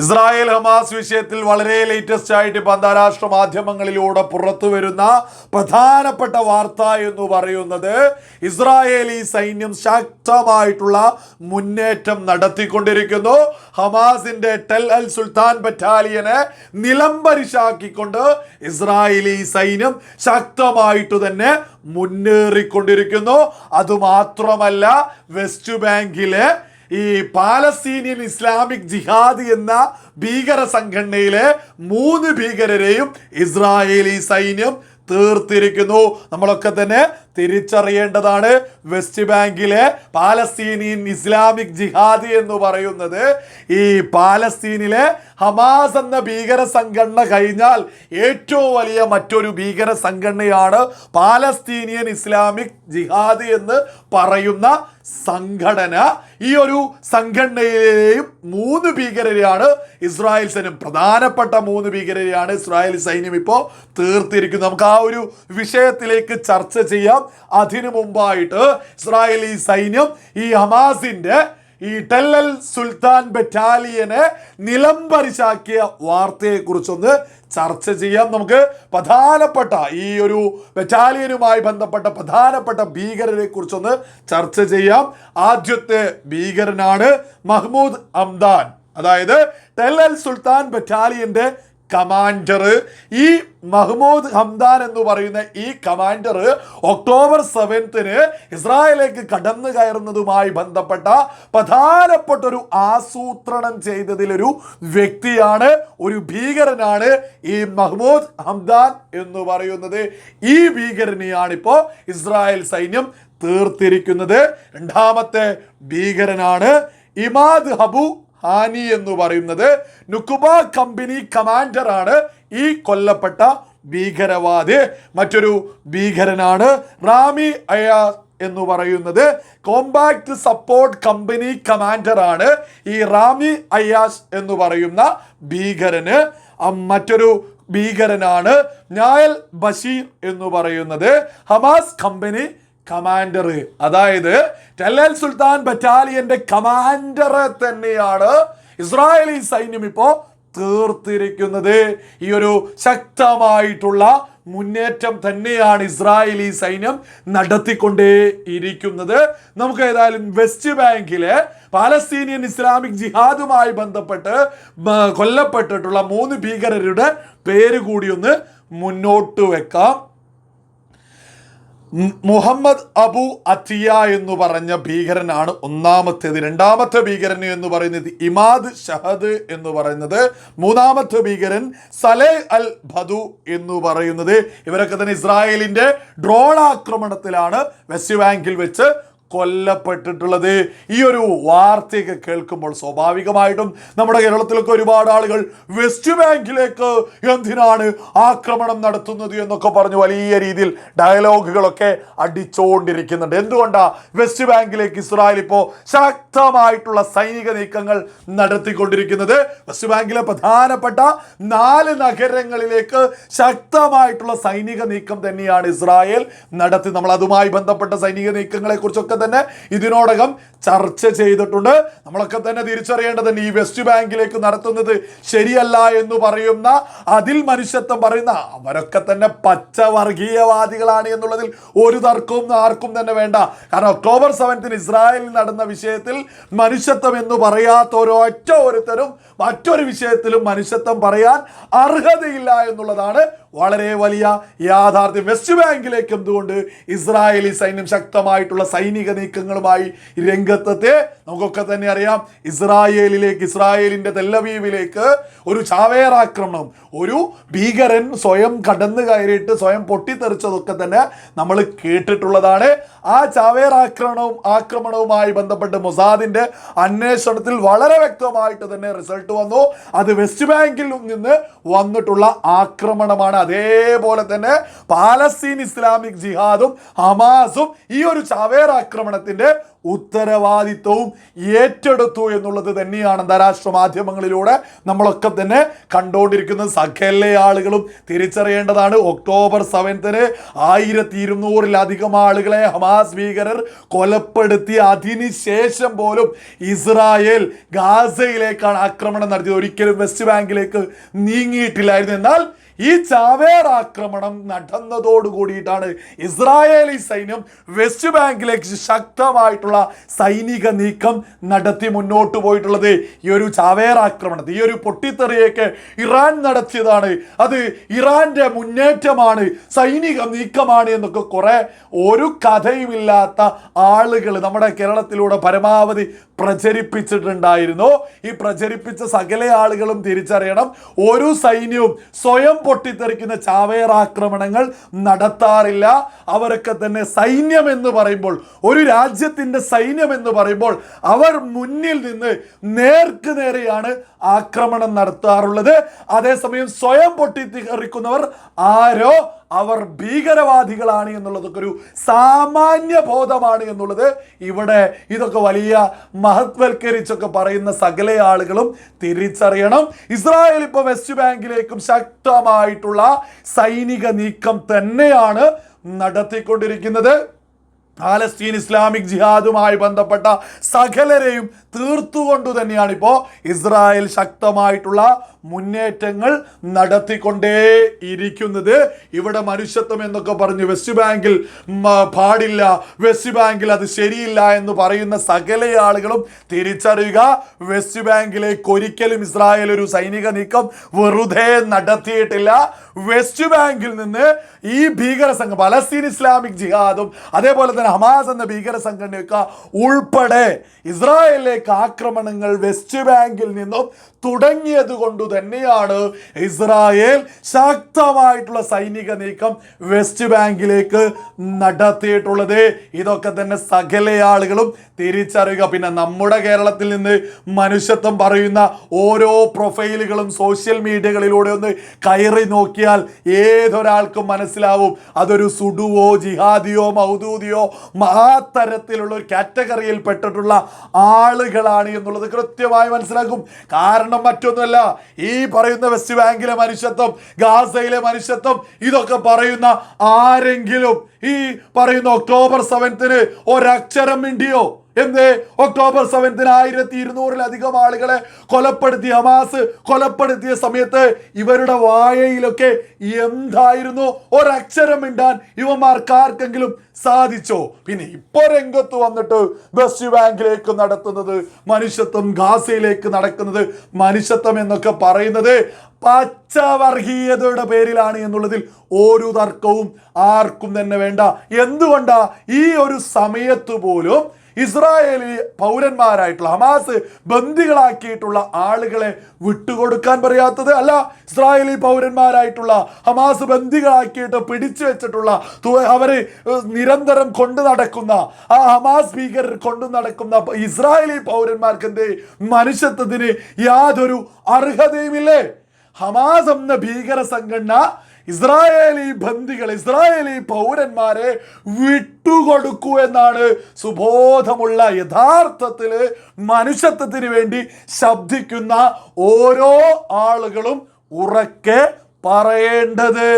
Israel Hamas വിഷയത്തിൽ വളരെ latest ആയിട്ട് ഇപ്പം അന്താരാഷ്ട്ര മാധ്യമങ്ങളിലൂടെ പുറത്തു വരുന്ന പ്രധാനപ്പെട്ട വാർത്ത എന്ന് പറയുന്നത് ഇസ്രായേലി സൈന്യം ശക്തമായിട്ടുള്ള മുന്നേറ്റം നടത്തിക്കൊണ്ടിരിക്കുന്നു. ഹമാസിന്റെ ടെൽ അൽ സുൽത്താൻ ബറ്റാലിയനെ നിലംപരിശാക്കിക്കൊണ്ട് ഇസ്രായേലി സൈന്യം ശക്തമായിട്ട് തന്നെ മുന്നേറിക്കൊണ്ടിരിക്കുന്നു. അതുമാത്രമല്ല വെസ്റ്റ് ബാങ്കിലെ ഈ പാലസ്തീനിയൻ ഇസ്ലാമിക് ജിഹാദ് എന്ന ഭീകര സംഘടനയിലെ മൂന്ന് ഭീകരരെയും ഇസ്രായേലി സൈന്യം തീർത്തിരിക്കുന്നു. നമ്മളൊക്കെ തന്നെ തിരിച്ചറിയേണ്ടതാണ് വെസ്റ്റ് ബാങ്കിലെ പാലസ്തീനിയൻ ഇസ്ലാമിക് ജിഹാദ് എന്ന് പറയുന്നത്. ഈ പാലസ്തീനിലെ ഹമാസ് എന്ന ഭീകര സംഘടന കഴിഞ്ഞാൽ ഏറ്റവും വലിയ മറ്റൊരു ഭീകര സംഘടനയാണ് പാലസ്തീനിയൻ ഇസ്ലാമിക് ജിഹാദ് എന്ന് പറയുന്ന സംഘടന. ഈ ഒരു സംഘടനയിലെയും മൂന്ന് ഭീകരരെയാണ് ഇസ്രായേൽ സൈന്യം പ്രധാനപ്പെട്ട മൂന്ന് ഭീകരരെയാണ് ഇസ്രായേൽ സൈന്യം ഇപ്പോൾ തീർത്തിരിക്കുന്നത്. നമുക്ക് ആ ഒരു വിഷയത്തിലേക്ക് ചർച്ച ചെയ്യാം. അതിനു മുമ്പായിട്ട് ഇസ്രായേലി സൈന്യം ഈ ഹമാസിന്റെ ഈ ടെല്ലൽ സുൽത്താൻ ബറ്റാലിയനെ നിലംപരിശാക്കിയ വാർത്തയെക്കുറിച്ചൊന്ന് ചർച്ച ചെയ്യാം. നമുക്ക് പ്രധാനപ്പെട്ട ഈ ഒരു ബറ്റാലിയനുമായി ബന്ധപ്പെട്ട പ്രധാനപ്പെട്ട ഭീകരരെ കുറിച്ചൊന്ന് ചർച്ച ചെയ്യാം. ആദ്യത്തെ ഭീകരനാണ് മഹ്മൂദ് അംദാൻ. അതായത് ടെല്ലൽ സുൽത്താൻ ബറ്റാലിയന്റെ കമാൻഡർ ഈ മഹ്മൂദ് ഹംദാൻ എന്ന് പറയുന്ന ഈ കമാൻഡർ ഒക്ടോബർ സെവൻത്തിന് ഇസ്രായേലേക്ക് കടന്നു കയറുന്നതുമായി ബന്ധപ്പെട്ട പ്രധാനപ്പെട്ട ഒരു ആസൂത്രണം ചെയ്തതിലൊരു വ്യക്തിയാണ് ഒരു ഭീകരനാണ് ഈ മഹ്മൂദ് ഹംദാൻ എന്ന് പറയുന്നത്. ഈ ഭീകരനെയാണ് ഇപ്പോൾ ഇസ്രായേൽ സൈന്യം തീർത്തിരിക്കുന്നത്. രണ്ടാമത്തെ ഭീകരനാണ് ഇമാദ് ഹബു ഹാനി എന്ന് പറയുന്നത് നുക്കുബ കമ്പനി കമാൻഡർ ആണ് ഈ കൊല്ലപ്പെട്ട ഭീകരവാദി. മറ്റൊരു ഭീകരനാണ് റാമി അയാ എന്ന് പറയുന്നത്. കോമ്പാക്ട് സപ്പോർട്ട് കമ്പനി കമാൻഡർ ആണ് ഈ റാമി അയാസ് എന്ന് പറയുന്ന ഭീകരന്. മറ്റൊരു ഭീകരനാണ് ഞായൽ ബഷീർ എന്ന് പറയുന്നത്. ഹമാസ് കമ്പനി കമാൻഡർ അതായത് ടെല്ലൽ സുൽത്താൻ ബറ്റാലിയന്റെ കമാൻഡർ തന്നെയാണ് ഇസ്രായേലി സൈന്യം ഇപ്പോ തീർത്തിരിക്കുന്നത്. ഈ ഒരു ശക്തമായിട്ടുള്ള മുന്നേറ്റം തന്നെയാണ് ഇസ്രായേലി സൈന്യം നടത്തിക്കൊണ്ടേ ഇരിക്കുന്നത് നമുക്ക് ഏതായാലും വെസ്റ്റ് ബാങ്കിലെ പാലസ്തീനിയൻ ഇസ്ലാമിക് ജിഹാദുമായി ബന്ധപ്പെട്ട് കൊല്ലപ്പെട്ടിട്ടുള്ള മൂന്ന് ഭീകരരുടെ പേര് കൂടി ഒന്ന് മുന്നോട്ട് വെക്കാം. മുഹമ്മദ് അബു അത്തിയ എന്ന് പറഞ്ഞ ഭീകരനാണ് ഒന്നാമത്തേത്. രണ്ടാമത്തെ ഭീകരൻ എന്ന് പറയുന്നത് ഇമാദ് ഷഹദ് എന്ന് പറയുന്നത്. മൂന്നാമത്തെ ഭീകരൻ സലേ അൽ ഭദു എന്ന് പറയുന്നത്. ഇവരൊക്കെ തന്നെ ഇസ്രായേലിന്റെ ഡ്രോൺ ആക്രമണത്തിലാണ് വെസ്റ്റ് ബാങ്കിൽ വെച്ച് കൊല്ലപ്പെട്ടിട്ടുള്ളത്. ഈ ഒരു വാർത്തയൊക്കെ കേൾക്കുമ്പോൾ സ്വാഭാവികമായിട്ടും നമ്മുടെ കേരളത്തിലൊക്കെ ഒരുപാട് ആളുകൾ വെസ്റ്റ് ബാങ്കിലേക്ക് എന്തിനാണ് ആക്രമണം നടത്തുന്നത് എന്നൊക്കെ പറഞ്ഞ് വലിയ രീതിയിൽ ഡയലോഗുകളൊക്കെ അടിച്ചുകൊണ്ടിരിക്കുന്നുണ്ട് എന്തുകൊണ്ടാണ് വെസ്റ്റ് ബാങ്കിലേക്ക് ഇസ്രായേൽ ഇപ്പോൾ ശക്തമായിട്ടുള്ള സൈനിക നീക്കങ്ങൾ നടത്തിക്കൊണ്ടിരിക്കുന്നത്? വെസ്റ്റ് ബാങ്കിലെ പ്രധാനപ്പെട്ട നാല് നഗരങ്ങളിലേക്ക് ശക്തമായിട്ടുള്ള സൈനിക നീക്കം തന്നെയാണ് ഇസ്രായേൽ നടത്തി. നമ്മൾ അതുമായി ബന്ധപ്പെട്ട സൈനിക നീക്കങ്ങളെ കുറിച്ചൊക്കെ തന്നെ ഇതിനോടകം ചർച്ച ചെയ്തിട്ടുണ്ട്. നമ്മളൊക്കെ തന്നെ തിരിച്ചറിയേണ്ടത് ഈ വെസ്റ്റ് ബാങ്കിലേക്ക് നടത്തുന്നത് ശരിയല്ല എന്ന് പറയുന്ന അതിൽ മനുഷ്യത്വം പറയുന്ന അവരൊക്കെ തന്നെ പച്ചവർഗീയവാദികളാണ് എന്നുള്ളതിൽ ഒരു തർക്കവും ആർക്കും തന്നെ വേണ്ട. കാരണം ഒക്ടോബർ സെവൻത്തിന് ഇസ്രായേലിൽ നടന്ന വിഷയത്തിൽ മനുഷ്യത്വം എന്ന് പറയാത്ത ഒരൊറ്റ ഒരുത്തരും മറ്റൊരു വിഷയത്തിലും മനുഷ്യത്വം പറയാൻ അർഹതയില്ല എന്നുള്ളതാണ് വളരെ വലിയ യാഥാർത്ഥ്യം. വെസ്റ്റ് ബാങ്കിലേക്ക് എന്തുകൊണ്ട് ഇസ്രായേലി സൈന്യം ശക്തമായിട്ടുള്ള സൈനിക നീക്കങ്ങളുമായി രംഗത്തെത്തി. നമുക്കൊക്കെ തന്നെ അറിയാം ഇസ്രായേലിലേക്ക് ഇസ്രായേലിന്റെ തെല്ലവീവിലേക്ക് ഒരു ചാവേറാക്രമണം ഒരു ഭീകരൻ സ്വയം കടന്നു കയറിയിട്ട് സ്വയം പൊട്ടിത്തെറിച്ചതൊക്കെ തന്നെ നമ്മൾ കേട്ടിട്ടുള്ളതാണ്. ആ ചാവേറാക്രമണവും ആക്രമണവുമായി ബന്ധപ്പെട്ട് മൊസാദിന്റെ അന്വേഷണത്തിൽ വളരെ വ്യക്തമായിട്ട് തന്നെ റിസൾട്ട് വന്നു. അത് വെസ്റ്റ് ബാങ്കിൽ നിന്ന് വന്നിട്ടുള്ള ആക്രമണമാണ്. അതേപോലെ തന്നെ പാലസ്തീൻ ഇസ്ലാമിക് ജിഹാദും ഹമാസും ഈ ഒരു ചാവേർ ആക്രമണത്തിന്റെ ഉത്തരവാദിത്വവും ഏറ്റെടുത്തു എന്നുള്ളത് തന്നെയാണ് അന്താരാഷ്ട്ര മാധ്യമങ്ങളിലൂടെ നമ്മളൊക്കെ തന്നെ കണ്ടുകൊണ്ടിരിക്കുന്ന സകല ആളുകളും തിരിച്ചറിയേണ്ടതാണ്. ഒക്ടോബർ സെവൻത്തിന് ആയിരത്തി ഇരുന്നൂറിലധികം ആളുകളെ ഹമാസ് ഭീകരർ കൊലപ്പെടുത്തി. അതിനുശേഷം പോലും ഇസ്രായേൽ ഗാസയിലേക്കാണ് ആക്രമണം നടത്തിയത്. ഒരിക്കലും വെസ്റ്റ് ബാങ്കിലേക്ക് നീങ്ങിയിട്ടില്ലായിരുന്നു. എന്നാൽ ഈ ചാവേർ ആക്രമണം നടന്നതോട് കൂടിയിട്ടാണ് ഇസ്രായേലി സൈന്യം വെസ്റ്റ് ബാങ്കിലേക്ക് ശക്തമായിട്ടുള്ള സൈനിക നീക്കം നടത്തി മുന്നോട്ട് പോയിട്ടുള്ളത്. ഈ ഒരു ചാവേർ ആക്രമണത്തിൽ ഈ ഒരു പൊട്ടിത്തെറിയൊക്കെ ഇറാൻ നടത്തിയതാണ്. അത് ഇറാന്റെ മുന്നേറ്റമാണ് സൈനിക നീക്കമാണ് എന്നൊക്കെ കുറെ ഒരു കഥയുമില്ലാത്ത ആളുകൾ നമ്മുടെ കേരളത്തിലൂടെ പരമാവധി പ്രചരിപ്പിച്ചിട്ടുണ്ടായിരുന്നു. ഈ പ്രചരിപ്പിച്ച സകല ആളുകളും തിരിച്ചറിയണം. ഒരു സൈന്യവും സ്വയം പൊട്ടിത്തെറിക്കുന്ന ചാവേർ ആക്രമണങ്ങൾ നടത്താറില്ല. അവരൊക്കെ തന്നെ സൈന്യം എന്ന് പറയുമ്പോൾ ഒരു രാജ്യത്തിന്റെ സൈന്യം എന്ന് പറയുമ്പോൾ അവർ മുന്നിൽ നിന്ന് നേർക്ക് നേരെയാണ് ആക്രമണം നടത്താറുള്ളത്. അതേസമയം സ്വയം പൊട്ടിത്തെറിക്കുന്നവർ ആരോ അവർ ഭീകരവാദികളാണ് എന്നുള്ളതൊക്കെ ഒരു സാമാന്യ ബോധമാണ് എന്നുള്ളത് ഇവിടെ ഇതൊക്കെ വലിയ മഹത്വൽക്കരിച്ചൊക്കെ പറയുന്ന സകല ആളുകളും തിരിച്ചറിയണം. ഇസ്രായേൽ ഇപ്പോൾ വെസ്റ്റ് ബാങ്കിലേക്കും ശക്തമായിട്ടുള്ള സൈനിക നീക്കം തന്നെയാണ് നടത്തിക്കൊണ്ടിരിക്കുന്നത്. പാലസ്തീൻ ഇസ്ലാമിക് ജിഹാദുമായി ബന്ധപ്പെട്ട സകലരെയും തീർത്തുകൊണ്ടു തന്നെയാണ് ഇപ്പോൾ ഇസ്രായേൽ ശക്തമായിട്ടുള്ള മുന്നേറ്റങ്ങൾ നടത്തിക്കൊണ്ടേ ഇരിക്കുന്നത്. ഇവിടെ മനുഷ്യത്വം എന്നൊക്കെ പറഞ്ഞ് വെസ്റ്റ് ബാങ്കിൽ പാടില്ല. വെസ്റ്റ് ബാങ്കിൽ അത് ശരിയില്ല എന്ന് പറയുന്ന സകല ആളുകളും തിരിച്ചറിയുക. വെസ്റ്റ് ബാങ്കിലേക്ക് ഒരിക്കലും ഇസ്രായേൽ ഒരു സൈനിക നീക്കം വെറുതെ നടത്തിയിട്ടില്ല. വെസ്റ്റ് ബാങ്കിൽ നിന്ന് ഈ ഭീകര സംഘം പലസ്തീൻ ഇസ്ലാമിക് ജിഹാദും അതേപോലെ തന്നെ ഹമാസ് എന്ന ഭീകര സംഘടനയൊക്കെ ഉൾപ്പെടെ ഇസ്രായേലിലേക്ക് ആക്രമണങ്ങൾ വെസ്റ്റ് ബാങ്കിൽ നിന്നും തുടങ്ങിയത് കൊണ്ട് തന്നെയാണ് ഇസ്രായേൽ ശക്തമായിട്ടുള്ള സൈനിക നീക്കം വെസ്റ്റ് ബാങ്കിലേക്ക് നടത്തിയിട്ടുള്ളത്. ഇതൊക്കെ തന്നെ സകല ആളുകളും തിരിച്ചറിയുക. പിന്നെ നമ്മുടെ കേരളത്തിൽ നിന്ന് മനുഷ്യത്വം പറയുന്ന ഓരോ പ്രൊഫൈലുകളും സോഷ്യൽ മീഡിയകളിലൂടെ ഒന്ന് കയറി നോക്കിയാൽ ഏതൊരാൾക്കും മനസ്സിലാവും. അതൊരു സുഡുവോ ജിഹാദിയോ മൗദൂദിയോ മഹാത്തരത്തിലുള്ള ഒരു കാറ്റഗറിയിൽ പെട്ടിട്ടുള്ള ആളുകളാണ് എന്നുള്ളത് കൃത്യമായി മനസ്സിലാക്കും. കാരണം മറ്റൊന്നുമല്ല ഈ പറയുന്ന വെസ്റ്റ് ബാങ്കിലെ മനുഷ്യത്വം ഗാസയിലെ മനുഷ്യത്വം ഇതൊക്കെ പറയുന്ന ആരെങ്കിലും ഈ പറയുന്ന ഒക്ടോബർ സെവൻത്തിന് ഒരക്ഷരം മിണ്ടിയോ? എന്ത് ഒക്ടോബർ സെവൻത്തിന് ആയിരത്തി ഇരുന്നൂറിലധികം ആളുകളെ കൊലപ്പെടുത്തിയ ഹമാസ് കൊലപ്പെടുത്തിയ സമയത്ത് ഇവരുടെ വായയിലൊക്കെ എന്തായിരുന്നു? ഒരക്ഷരം മിണ്ടാൻ ഇവന്മാർക്ക് സാധിച്ചോ? പിന്നെ ഇപ്പൊ രംഗത്ത് വന്നിട്ട് വെസ്റ്റ് ബാങ്കിലേക്ക് നടത്തുന്നത് മനുഷ്യത്വം ഗാസയിലേക്ക് നടക്കുന്നത് മനുഷ്യത്വം എന്നൊക്കെ പറയുന്നത് പച്ചവർഗീയതയുടെ പേരിലാണ് എന്നുള്ളതിൽ ഒരു തർക്കവും ആർക്കും തന്നെ വേണ്ട. എന്തുകൊണ്ടാ ഈ ഒരു സമയത്ത് പോലും ഇസ്രായേലി പൗരന്മാരായിട്ടുള്ള ഹമാസ് ബന്ദികളാക്കിയിട്ടുള്ള ആളുകളെ വിട്ടുകൊടുക്കാൻ പറയാത്തത് അല്ല. ഇസ്രായേലി പൗരന്മാരായിട്ടുള്ള ഹമാസ് ബന്ദികളാക്കിയിട്ട് പിടിച്ചു വെച്ചിട്ടുള്ള അവർ നിരന്തരം കൊണ്ടു നടക്കുന്ന ആ ഹമാസ് ഭീകരർ കൊണ്ടു നടക്കുന്ന ഇസ്രായേലി പൗരന്മാർക്ക് എന്തേ മനുഷ്യത്വത്തിന് യാതൊരു അർഹതയുമില്ലേ? ഹമാസ് എന്ന ഭീകര സംഘടന ഇസ്രായേലി ബന്ദികൾ ഇസ്രായേലി പൗരന്മാരെ വിട്ടുകൊടുക്കൂ എന്നാണ് സുബോധമുള്ള യഥാർത്ഥത്തിൽ മനുഷ്യത്വത്തിന് വേണ്ടി ശബ്ദിക്കുന്ന ഓരോ ആളുകളും ഉറക്കെ പറയേണ്ടത്.